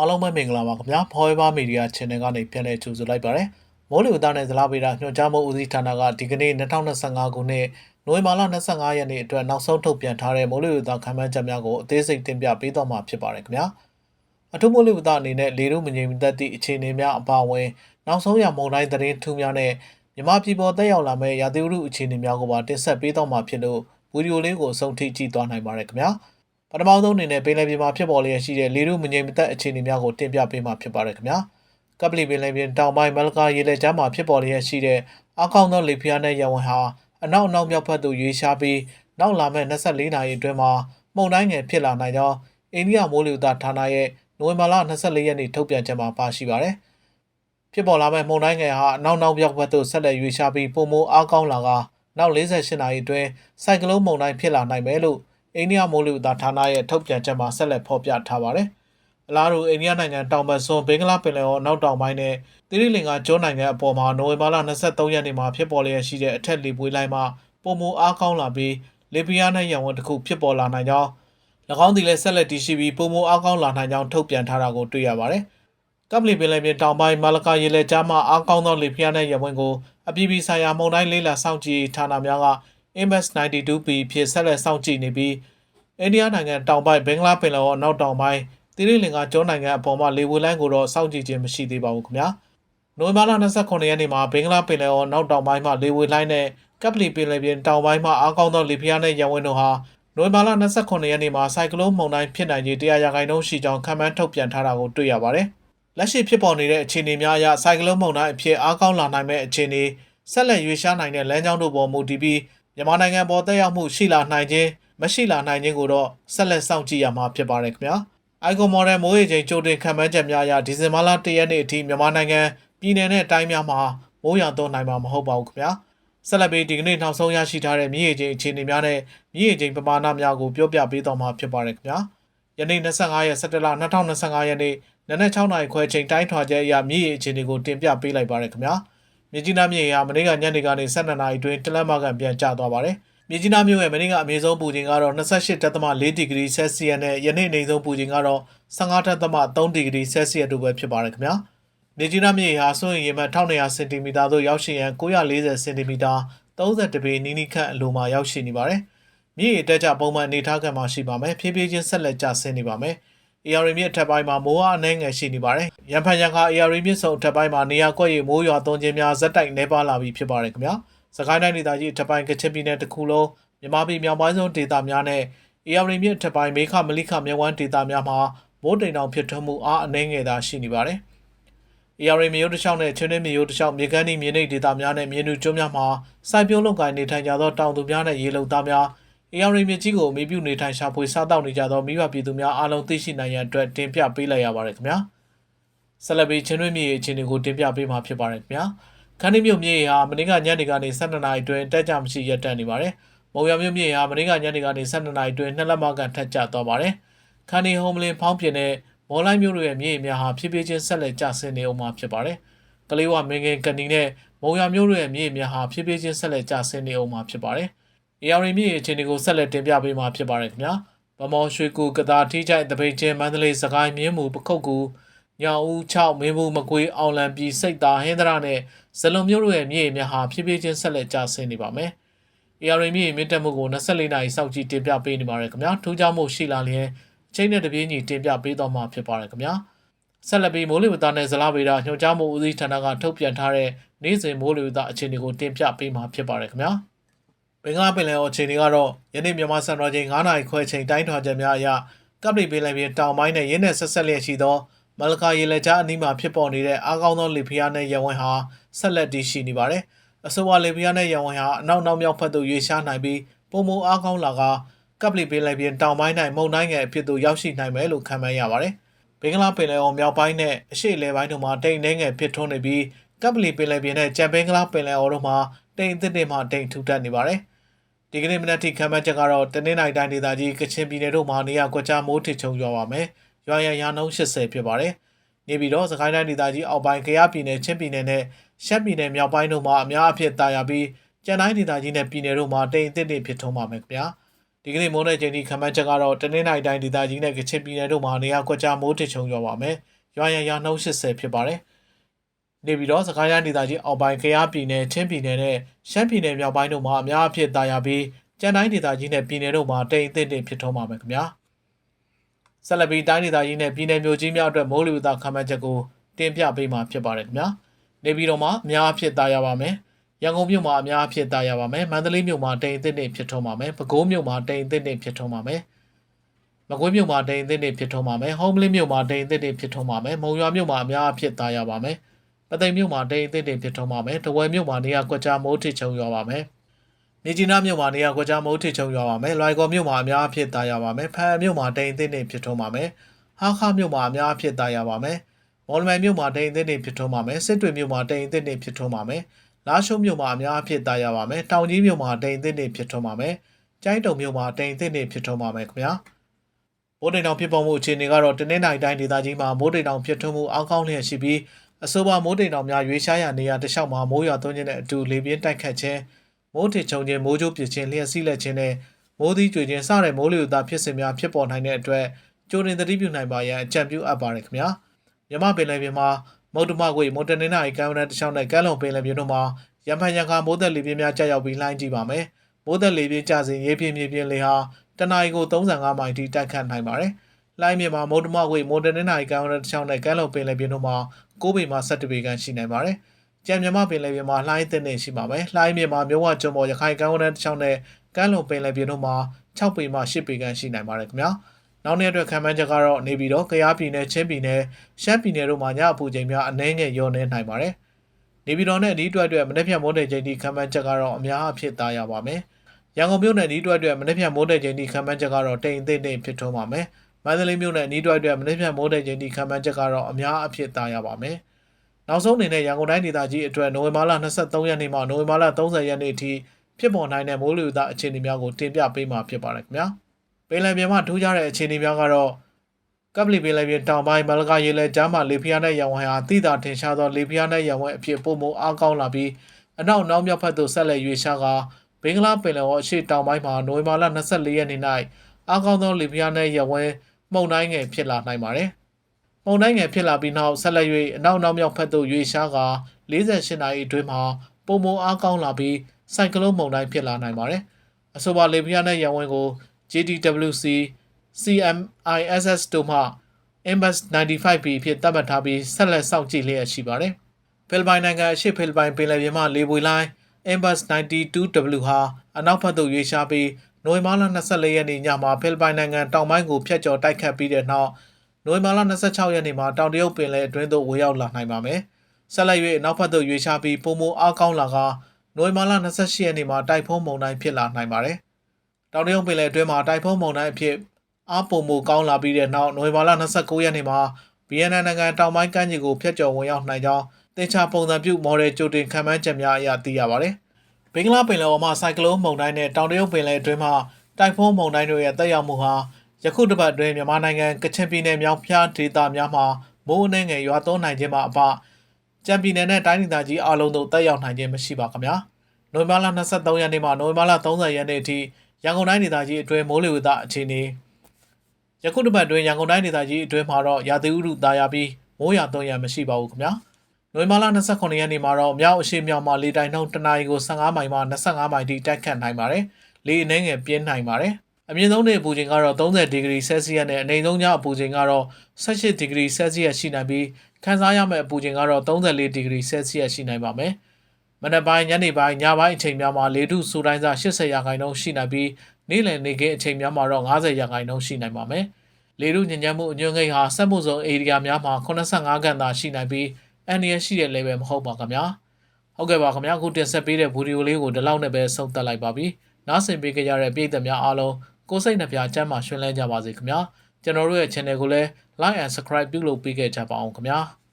အားလုံးပဲမင်္ဂလာပါခင်ဗျာ Forever Media Channel ကနေပြန်လည်ကြိုဆိုလိုက်ပါရစေမိုးလေဝသနဲ့ဇလားဗေဒညွှန်ကြားမှုဦးစီးဌာနကဒီကနေ့2025ခုနှစ်နိုဝင်ဘာလ25ရက်နေ့အတွက်နောက်ဆုံးထုတ်ပြန်ထားတဲ့မိုးလေဝသခန့်မှန်းချက်များကိုအသေးစိတ်တင်ပြပေးတော့မှာဖြစ်ပါတယ်ခင်ဗျာအထူးမိုးလေဝသအနေနဲ့လေတို့မငြိမ်သက်သည့်အခြေအနေများအပါအဝင်နောက်ဆုံးရမုန်တိုင်းသတင်းထူးများနဲ့မြမပြည်ပေါ်တက်ရောက်လာမဲ့ရာသီဥတုအခြေအနေများကိုပါတင်ဆက်ပေးတော့မှာဖြစ်လို့ဗီဒီယိုလေးကိုအဆုံးထိကြည့်သွားနိုင်ပါတယ်ခင်ဗျာ ပထမဆုံးအနေနဲ့ပင်လယ်ပြင်မှာဖြစ်ပေါ်လျက်ရှိတဲ့လေထုမငြိမ်မသက်အခြေအနေများကိုတင်ပြပေးမှာဖြစ်ပါတယ်ခင်ဗျာကပလီပင်လယ်ပြင်တောင်ပိုင်းမလကာရေလက်ကြားမှာဖြစ်ပေါ်လျက်ရှိတဲ့အကောင့်သောလေဖျားနဲ့ရဝံဟာအနောက်အနောက်မြောက်ဘက်သို့ရွေးရှားပြီးနောက်လာမယ့်24နာရီအတွင်းမှာမှုန်တိုင်းငယ်ဖြစ်လာနိုင်ကြောင်းအိန္ဒိယမိုးလေဝသဌာနရဲ့နိုဝင်ဘာလ24ရက်နေ့ထုတ်ပြန်ချက်မှာပါရှိပါတယ်ဖြစ်ပေါ်လာမယ့်မှုန်တိုင်းငယ်ဟာအနောက်နောက်မြောက်ဘက်သို့ဆက်လက်ရွေးရှားပြီးပုံမိုအားကောင်းလာကနောက်48နာရီအတွင်းစိုက်ကလုန်းမုန်တိုင်းဖြစ်လာနိုင်မယ်လို့ အိန္ဒိယမိုးလေဝသဌာနရဲ့ထုတ်ပြန်ချက်မှာဆက်လက်ဖော်ပြထားပါတယ်။အလားတူအိန္ဒိယနိုင်ငံတောင်ဘက်စွန်းဘင်္ဂလားပင်လယ်အော်နောက်တောင်ပိုင်းနဲ့သီရိလင်္ကာကျွန်းနိုင်ငံအပေါ်မှာနိုဝင်ဘာလ23ရက်နေ့မှာဖြစ်ပေါ်လျက်ရှိတဲ့အထက်လေပွေးလိုင်းမှာပုံမအားကောင်းလာပြီးလေပီယာနဲ့ရန်ဝန်တစ်ခုဖြစ်ပေါ်လာနိုင်ကြောင်း၎င်းသည်လည်းဆက်လက်တည်ရှိပြီးပုံမအားကောင်းလာနိုင်ကြောင်းထုတ်ပြန်ထားတာကိုတွေ့ရပါတယ်။ကပလီပင်လယ်ပြင်တောင်ပိုင်းမာလကာရေလက်ကြားမှာအားကောင်းသောလေပီယာနဲ့ရန်ဝန်ကိုအပြည်ပြည်ဆိုင်ရာမုန်တိုင်းလေးလာစောင့်ကြည့်ဌာနများက MS92P ဖြစ်ဆက်လက်စောင့်ကြည့်နေပြီးအိန္ဒိယနိုင်ငံတောင်ပိုင်းဘင်္ဂလားပင်လယ်အော်အနောက်တောင်ပိုင်းသီရိလင်္ကာကျွန်းနိုင်ငံအပေါ်မှာလေဝေလိုင်းကိုတော့စောင့်ကြည့်ခြင်းမရှိသေးပါဘူးခင်ဗျာ။နိုဝင်ဘာလ29ရက်နေ့မှာဘင်္ဂလားပင်လယ်အော်အနောက်တောင်ပိုင်းမှာလေဝေလိုင်းနဲ့ကပလီပင်လယ်ပြင်တောင်ပိုင်းမှာအားကောင်းသောလေပြင်းနဲ့ရန်ဝင်တို့ဟာနိုဝင်ဘာလ29ရက်နေ့မှာစိုက်ကလုန်းမုန်တိုင်းဖြစ်နိုင်ခြေ100ရာခိုင်နှုန်းရှိကြောင်းခန့်မှန်းထုတ်ပြန်ထားတာကိုတွေ့ရပါတယ်။လက်ရှိဖြစ်ပေါ်နေတဲ့အခြေအနေများအရစိုက်ကလုန်းမုန်တိုင်းအဖြစ်အားကောင်းလာနိုင်မဲ့အခြေအနေဆက်လက်ရွေးရှားနိုင်တဲ့လမ်းကြောင်းတို့ပေါ်မူတည်ပြီး မြန်မာနိုင်ငံပေါ်တက်ရောက်မှုရှိလာနိုင်ခြင်းမရှိလာနိုင်ခြင်းကိုတော့ဆက်လက်စောင့်ကြည့်ရမှာဖြစ်ပါတယ်ခင်ဗျာ။ Icon Model မိုးရေချိန်ကြိုတင်ခံမှန်းချက်များအရဒီဇင်ဘာလ1ရက်နေ့အထိမြန်မာနိုင်ငံပြည်내နဲ့တိုင်းများမှာမိုးရွာသွန်းနိုင်မှာမဟုတ်ပါဘူးခင်ဗျာ။ဆက်လက်ပြီးဒီကနေ့နောက်ဆုံးရရှိထားတဲ့မြစ်ရေချိန်အခြေအနေများနဲ့မြစ်ရေချိန်ပမာဏများကိုပြောပြပေးတော့မှာဖြစ်ပါတယ်ခင်ဗျာ။ယနေ့25ရက်17လ2025ရက်နေ့နနက်6နာရီခွဲချိန်တိုင်းထွာချက်အရမြစ်ရေအခြေအနေကိုတင်ပြပေးလိုက်ပါတယ်ခင်ဗျာ။ မြစ်ကြီးနားမြစ်ရေဟာမနေ့ကညနေကနေ12နာရီအတွင်းတလက်မကန်ပြန်ကျသွားပါတယ်။မြစ်ကြီးနားမြို့ရဲ့မနေ့ကအမေဆုံးပူချိန်ကတော့28.4ဒီဂရီဆဲလ်စီယပ်နဲ့ယနေ့နေဆုံးပူချိန်ကတော့15.3ဒီဂရီဆဲလ်စီယပ်တို့ပဲဖြစ်ပါတယ်ခင်ဗျာ။မြစ်ကြီးနားမြေဟာဆိုရင်ရေမှတ်1200စင်တီမီတာသို့ရောက်ရှိရန်940စင်တီမီတာ30ပေနီးနီးခန့်အလိုမှာရောက်ရှိနေပါတယ်။မြေရေတက်ကြပုံမှန်အနေထားကမှရှိပါမယ်။ဖြည်းဖြည်းချင်းဆက်လက်ကျဆင်းနေပါမယ်။ AR မြစ်အထက်ပိုင်းမှာမိုးအားအနှဲငယ်ရှိနေပါတယ်။ရန်ဖန်ရန်ခါ AR မြစ်ဆုံအထက်ပိုင်းမှာနေရာကွက်ရေမိုးရွာသွန်းခြင်းများဇက်တိုက်နေပါလာပြီးဖြစ်ပါတယ်ခင်ဗျာ။စကိုင်းတိုင်းဒေသကြီးအထက်ပိုင်းကချင်ပြည်နယ်တစ်ခုလုံးမြန်မာပြည်မြောက်ပိုင်းဆုံးဒေသများနဲ့ AR မြစ်အထက်ပိုင်းမေခမလိခမြဝန်းဒေသများမှာမိုးတိမ်တောင်ဖြစ်ထွန်းမှုအားအနှဲငယ်သာရှိနေပါတယ်။ AR မြို့တစ်လျှောက်နဲ့ချင်းတွင်းမြို့တစ်လျှောက်မြေကမ်းဒီမြေနိမ့်ဒေသများနဲ့မြေနူကျွန်းများမှာစိုက်ပျိုးလုပ်ကိုင်နေထိုင်ကြသောတောင်သူများနဲ့ရေလုံသားများ AR မြစ်ကြီးကိုအမိပြုနေထိုင်ရှာဖွေစားတောက်နေကြသောမိဘပြည်သူများအားလုံးသိရှိနိုင်ရန်အတွက်တင်ပြပေးလိုက်ရပါတယ်ခင်ဗျာ။ဆက်လက်ပြီးချင်းတွင်းမြေအခြေအနေကိုတင်ပြပေးမှာဖြစ်ပါတယ်ခင်ဗျာ။ခန်းဒီမြို့မြေဟာမနေ့ကညနေကနေ12နာရီအတွင်းတက်ကြမရှိရပ်တန့်နေပါတယ်။မုံရမြို့မြေဟာမနေ့ကညနေကနေ12နာရီအတွင်းနှစ်လက်မကန်ထက်ကျသွားပါတယ်။ခန်းဒီဟုံးမလင်ဖောင်းပြင်းတဲ့မော်လိုက်မြို့တို့ရဲ့မြေများဟာဖြည်းဖြည်းချင်းဆက်လက်ကျဆင်းနေအောင်မှာဖြစ်ပါတယ်။ကလေးဝမင်းငယ်ကဏီနဲ့မုံရမြို့တို့ရဲ့မြေများဟာဖြည်းဖြည်းချင်းဆက်လက်ကျဆင်းနေအောင်မှာဖြစ်ပါတယ်။ AR မြေအခြေအနေကိုဆက်လက်တင်ပြပေးမှာဖြစ်ပါတယ်ခင်ဗျာ။ဗမော်ရွှေကူကတာထိချိုက်တပိတ်ချင်းမန္တလေးစကိုင်းမြင်းမူပခုတ်ကူညောင်ဦး6မင်းဘူးမကွေးအောင်လံပြည်စိတ်သားဟင်းသရနဲ့ဇလုံမြို့တို့ရဲ့မြေများဟာဖြည်းဖြည်းချင်းဆက်လက်ကျဆင်းနေပါမယ်။ AR မြေမြင့်တက်မှုကို24နာရီစောင့်ကြည့်တင်ပြပေးနေပါတယ်ခင်ဗျာ။ထူးခြားမှုရှိလာလျင်အချိန်နဲ့တပြေးညီတင်ပြပေးတော့မှာဖြစ်ပါတယ်ခင်ဗျာ။ဆက်လက်ပြီးမိုးလေဝသနဲ့ဇလားဗေဒညွှန်ကြားမှုဦးစီးဌာနကထုတ်ပြန်ထားတဲ့နေ့စဉ်မိုးလေဝသအခြေအနေကိုတင်ပြပေးမှာဖြစ်ပါတယ်ခင်ဗျာ။ ဘင်္ဂလားပင်လယ်အော်အခြေအနေကတော့ယနေ့မြန်မာစံတော်ချိန်9နာရီခွဲချိန်တိုင်းထွာချက်များအရကပ်ပလီပင်လယ်ပြင်တောင်ပိုင်းနဲ့ရင်းနဲ့ဆက်ဆက်လျက်ရှိသောမလကာရေလက်ကြားအနီးမှာဖြစ်ပေါ်နေတဲ့အားကောင်းသောလေဖျားနဲ့ရဝန်းဟာဆက်လက်တည်ရှိနေပါတယ်။အဆိုပါလေဖျားနဲ့ရဝန်းဟာအနောက်နောက်မြောက်ဘက်သို့ရွေ့ရှားနိုင်ပြီးပုံမအားကောင်းလာကကပ်ပလီပင်လယ်ပြင်တောင်ပိုင်း၌မုန်တိုင်းငယ်အဖြစ်သို့ရောက်ရှိနိုင်မယ်လို့ခန့်မှန်းရပါတယ်။ဘင်္ဂလားပင်လယ်အော်မြောက်ပိုင်းနဲ့အရှေ့အလယ်ပိုင်းတို့မှာတိမ်နှဲငယ်ဖြစ်ထွန်းနေပြီးကပ်ပလီပင်လယ်ပြင်နဲ့ကြံဘင်္ဂလားပင်လယ်အော်တို့မှာ တိမ်အသစ်တွေမှာတိမ်ထူထပ်နေပါတယ်။ဒီကနေ့မနက်ထိခန့်မှန်းချက်ကတော့တနင်္လာရီတိုင်းဒေသကြီးကချင်ပြည်နယ်တို့မှာနေရာကွက်ကြားမိုးထစ်ချုံရွာပါမယ်။ရွာရရာနှုန်း80ဖြစ်ပါတယ်။နေပြီးတော့စကိုင်းတိုင်းဒေသကြီးအောက်ပိုင်းကယားပြည်နယ်ချင်းပြည်နယ်နဲ့ရှမ်းပြည်နယ်မြောက်ပိုင်းတို့မှာအများအပြားတာယာပြီးကြံတိုင်းဒေသကြီးနဲ့ပြည်နယ်တို့မှာတိမ်အသစ်တွေဖြစ်ထွန်းပါမယ်ခင်ဗျာ။ဒီကနေ့မိုးနဲ့ချိန်ဒီခန့်မှန်းချက်ကတော့တနင်္လာရီတိုင်းဒေသကြီးနဲ့ကချင်ပြည်နယ်တို့မှာနေရာကွက်ကြားမိုးထစ်ချုံရွာပါမယ်ရွာရရနှုန်း80ဖြစ်ပါတယ် နေပြီးတော့စကိုင်းတိုင်းဒေသကြီးအောက်ပိုင်းကယားပြည်နယ်ချင်းပြည်နယ်နဲ့ရှမ်းပြည်နယ်မြောက်ပိုင်းတို့မှာအများအပြားတာယာပြီးကြံတိုင်းဒေသကြီးနဲ့ပြည်နယ်တို့မှာတိမ်အသင့်တင်ဖြစ်ထွန်းပါမယ်ခင်ဗျာဆက်လက်ပြီးတိုင်းဒေသကြီးနဲ့ပြည်နယ်မျိုးကြီးများအတွက်မိုးလေဝသခန့်မှန်းချက်ကိုတင်ပြပေးမှာဖြစ်ပါတယ်ခင်ဗျာနေပြီးတော့မှအများအပြားတာယာပါမယ်ရန်ကုန်မြို့မှာအများအဖြစ်တာရပါမယ်မန္တလေးမြို့မှာတိမ်အသစ်တွေဖြစ်ထွန်းပါမယ်ပဲခူးမြို့မှာတိမ်အသစ်တွေဖြစ်ထွန်းပါမယ်မကွေးမြို့မှာတိမ်အသစ်တွေဖြစ်ထွန်းပါမယ်ဟုံးမလင်းမြို့မှာတိမ်အသစ်တွေဖြစ်ထွန်းပါမယ်မုံရွာမြို့မှာအများအဖြစ်တာရပါမယ် ပသိမ်မြို့မှာတိမ်အသစ်တွေဖြစ်ထွန်းပါမယ်တဝယ်မြို့မှာနေရာကွက်ကြားမိုးထစ်ချုံရွာပါမယ်မြကြီးနားမြို့မှာနေရာကွက်ကြားမိုးထစ်ချုံရွာပါမယ်လွိုင်ကော်မြို့မှာအများအဖြစ်တာရပါမယ်ဖန်မြို့မှာတိမ်အသစ်တွေဖြစ်ထွန်းပါမယ်ဟာခါမြို့မှာအများအဖြစ်တာရပါမယ်မော်လမြိုင်မြို့မှာတိမ်အသစ်တွေဖြစ်ထွန်းပါမယ်စစ်တွေမြို့မှာတိမ်အသစ်တွေဖြစ်ထွန်းပါမယ်လာရှုံးမြို့မှာအများအဖြစ်တာရပါမယ်။တောင်ကြီးမြို့မှာတိမ်အသစ်တွေဖြစ်ထွန်းပါမယ်။ကျိုင်းတုံမြို့မှာတိမ်အသစ်တွေဖြစ်ထွန်းပါမယ်ခင်ဗျာ။မိုးတိမ်တောင်ဖြစ်ပေါ်မှုအခြေအနေကတော့တနင်္လာရီတိုင်းဒေသကြီးမှာမိုးတိမ်တောင်ဖြစ်ထွန်းမှုအောက်ကောင်းလျက်ရှိပြီး အဆိုပါမိုးတိမ်တောင်များရွေးရှားရာနေရာတစ်လျှောက်မှာမိုးရွာသွန်းခြင်းနဲ့အတူလေပြင်းတိုက်ခတ်ခြင်းမိုးထစ်ချုံခြင်းမိုးကြိုးပစ်ခြင်းလျှက်စီးလက်ခြင်းနဲ့မိုးသီးကြွေခြင်းစတဲ့မိုးလေဝသဖြစ်စဉ်များဖြစ်ပေါ်နိုင်တဲ့အတွက်ကြိုတင်သတိပြုနိုင်ပါရန်အကြံပြုအပ်ပါတယ်ခင်ဗျာ။မြမပင်လယ်ပြင်မှာမုတ်တမကွေမုတ်တနင်္လာရီကမ်းရိုးတန်းတစ်လျှောက်နဲ့ကမ်းလွန်ပင်လယ်ပြင်တို့မှာရံဖန်ရံခါမိုးသက်လေပြင်းများကြာရောက်ပြီးလှိုင်းကြည့်ပါမယ်။မိုးသက်လေပြင်းကျစဉ်ရေပြင်းမြေပြင်းလေဟာတနအီကို35မိုင်ထိတိုက်ခတ်နိုင်ပါတယ်။ လှိုင်းမြေမှာမုတ်တမကွေမိုးတနင်္လာရီကမ်းရိုးတန်းတစ်လျှောက်နဲ့ကမ်းလွန်ပင်လယ်ပြင်တို့မှာ9ပေမှ17ပေခန့်ရှိနိုင်ပါတယ်။ကြံမြမပင်လယ်ပြင်မှာလှိုင်းအသင့်နေရှိပါမယ်။လှိုင်းမြေမှာမြဝကျွန်းပေါ်ရခိုင်ကမ်းရိုးတန်းတစ်လျှောက်နဲ့ကမ်းလွန်ပင်လယ်ပြင်တို့မှာ6ပေမှ10ပေခန့်ရှိနိုင်ပါတယ်ခင်ဗျာ။နောက်နေ့အတွက်ခံမှန်းချက်ကတော့နေပြီးတော့ကယားပြည်နယ်ချင်းပြည်နယ်ရှမ်းပြည်နယ်တို့မှာညအပူချိန်များအနည်းငယ်လျော့နေနိုင်ပါတယ်။နေပြည်တော်နဲ့အနီးတွက်အတွက်မနေ့ဖြန်မိုးတဲ့ချိန်ထိခံမှန်းချက်ကတော့အများအဖြစ်သားရပါမယ်။ရန်ကုန်မြို့နယ်အနီးတွက်အတွက်မနေ့ဖြန်မိုးတဲ့ချိန်ထိခံမှန်းချက်ကတော့တိမ်သိမ့်သိမ့်ဖြစ်ထွန်းပါမယ်။ မန္တလေးမြို့နယ်အနီးတွက်အတွက်မနေ့ဖြန်မိုးတဲ့ချိန်ထိခံမှန်းချက်ကတော့အများအဖြစ်သားရပါမယ်။နောက်ဆုံးအနေနဲ့ရန်ကုန်တိုင်းဒေသကြီးအတွက်နိုဝင်ဘာလ23ရက်နေ့မှနိုဝင်ဘာလ30ရက်နေ့ထိဖြစ်ပေါ်နိုင်တဲ့မိုးလေဝသအခြေအနေများကိုတင်ပြပေးမှာဖြစ်ပါတယ်ခင်ဗျာ။ပင်လယ်ပြင်မှာထူးခြားတဲ့အခြေအနေများကတော့ကပလီပင်လယ်ပြင်တောင်ပိုင်းမလကရေလဲကျမ်းမှာလေဖျားတဲ့ရံဝဲဟာတိတာထင်ရှားသောလေဖျားတဲ့ရံဝဲအဖြစ်ပုံမအားကောင်းလာပြီးအနောက်နောက်မြောက်ဘက်သို့ဆက်လက်ရွေ့ရှားကာဘင်္ဂလားပင်လယ်ဝအရှေ့တောင်ပိုင်းမှာနိုဝင်ဘာလ24ရက်နေ့၌ အားကောင်းသောလေဖျားတဲ့ရံဝဲမှုန်တိုင်းငယ်ဖြစ်လာနိုင်ပါတယ်။မှုန်တိုင်းငယ်ဖြစ်လာပြီးနောက်ဆက်လက်၍အနောက်နောက်မြောက်ဘက်သို့ရွေ့ရှားကာ48နာရီအတွင်းမှာပုံမအားကောင်းလာပြီးစိုက်ကလုန်းမှုန်တိုင်းဖြစ်လာနိုင်ပါတယ်။အဆိုပါလေဖျားတဲ့ရံဝဲကို JTWC CMISS တို့မှ Airbus 95B ဖြစ်သတ်မှတ်ထားပြီးဆက်လက်စောင့်ကြည့်လျက်ရှိပါတယ်။ဖိလစ်ပိုင်နိုင်ငံအရှေ့ဖိလစ်ပိုင်ပင်လယ်ပြင်မှလေပွေလိုင်း Airbus 92W ဟာအနောက်ဘက်သို့ရွေ့ရှားပြီး နိုဝင်ဘာလ24ရက်နေ့ညမှာဖိလစ်ပိုင်နိုင်ငံတောင်ပိုင်းကိုဖျက်ကျော်တိုက်ခတ်ပြီးတဲ့နောက်နိုဝင်ဘာလ26ရက်နေ့မှာတောင်တရုတ်ပင်လယ်အတွင်းသို့ဝင်ရောက်လာနိုင်ပါမယ်။ဆက်လက်၍အနောက်ဘက်သို့ရွေ့ရှားပြီးပုံမအားကောင်းလာကနိုဝင်ဘာလ28ရက်နေ့မှာတိုက်ဖုန်းမုန်တိုင်းဖြစ်လာနိုင်ပါတယ်။တောင်တရုတ်ပင်လယ်အတွင်းမှာတိုက်ဖုန်းမုန်တိုင်းအဖြစ်အားပုံမကောင်းလာပြီးတဲ့နောက်နိုဝင်ဘာလ29ရက်နေ့မှာဗီယက်နမ်နိုင်ငံတောင်ပိုင်းကမ်းခြေကိုဖျက်ကျော်ဝင်ရောက်နိုင်ကြောင်းတင်ချာပုံစံပြုမော်ဒယ်ကြိုတင်ခံမှန်းချက်များအရသိရပါတယ်။ဘ င်္ဂလားပင်လယ်အော်မှစိုက်ကလုန်းမုန်တိုင်းနဲ့တောင်တရုတ်ပင်လယ်အတွင်းမှတိုင်ဖုန်းမုန်တိုင်းတို့ရဲ့တက်ရောက်မှုဟာယခုတစ်ပတ်အတွင်းမြန်မာနိုင်ငံကချင်ပြည်နယ်မြောက်ဖျားဒေသများမှာမိုးအနှဲငယ်ရွာသွန်းနိုင်ခြင်းမှာအပကြံပြည်နယ်နဲ့တိုင်းဒေသကြီးအလုံးတို့တက်ရောက်နိုင်ခြင်းမရှိပါခင်ဗျာ။နိုဝင်ဘာလ23ရက်နေ့မှနိုဝင်ဘာလ30ရက်နေ့အထိရန်ကုန်တိုင်းဒေသကြီးအတွင်းမိုးလေဝသအခြေအနေယခုတစ်ပတ်အတွင်းရန်ကုန်တိုင်းဒေသကြီးအတွင်းမှာတော့ရာသီဥတုသားရပြီးမိုးရွာသွန်းရမရှိပါဘူးခင်ဗျာ နိုဝင်ဘာလ29ရက်နေ့မှာတော့မြောက်အရှိမြောက်မှာလေတိုင်နှုန်းတနအီကို15မိုင်မှ25မိုင်ထိတိုက်ခတ်နိုင်ပါတယ်လေအနှဲငယ်ပြင်းနိုင်ပါတယ်အမြင့်ဆုံးနေ့အပူချိန်ကတော့30ဒီဂရီဆဲလ်စီယပ်နဲ့အနိမ့်ဆုံးညအပူချိန်ကတော့18ဒီဂရီဆဲလ်စီယပ်ရှိနိုင်ပြီးခံစားရမယ့်အပူချိန်ကတော့34ဒီဂရီဆဲလ်စီယပ်ရှိနိုင်ပါမယ်မနက်ပိုင်းညနေပိုင်းညပိုင်းအချိန်များမှာလေထုစူတိုင်းစား80ရာခိုင်နှုန်းရှိနိုင်ပြီးနေ့လယ်နေ့ခင်းအချိန်များမှာတော့90ရာခိုင်နှုန်းရှိနိုင်ပါမယ်။လေထုညဉ့်ညမ်းမှုအညွှန်းကိန်းဟာစက်မှုစုံဧရိယာများမှာ85ခန့်သာရှိနိုင်ပြီး အန်ဒီရရှိတဲ့ level မဟုတ်ပါခင်ဗျာ။ဟုတ်ကဲ့ပါခင်ဗျာအခုတင်ဆက်ပေးတဲ့ဗီဒီယိုလေးကိုဒီလောက်နဲ့ပဲဆုံးသက်လိုက်ပါပြီ။နားဆင်ပေးကြတဲ့ပရိသတ်များအားလုံးကိုယ်စိတ်နှပြချမ်းသာရှင်လန်းကြပါစေခင်ဗျာ။ကျွန်တော်တို့ရဲ့ channel ကိုလည်း like and subscribe ပြုလုပ်ပေးခဲ့ကြပါအောင်ခင်ဗျာ။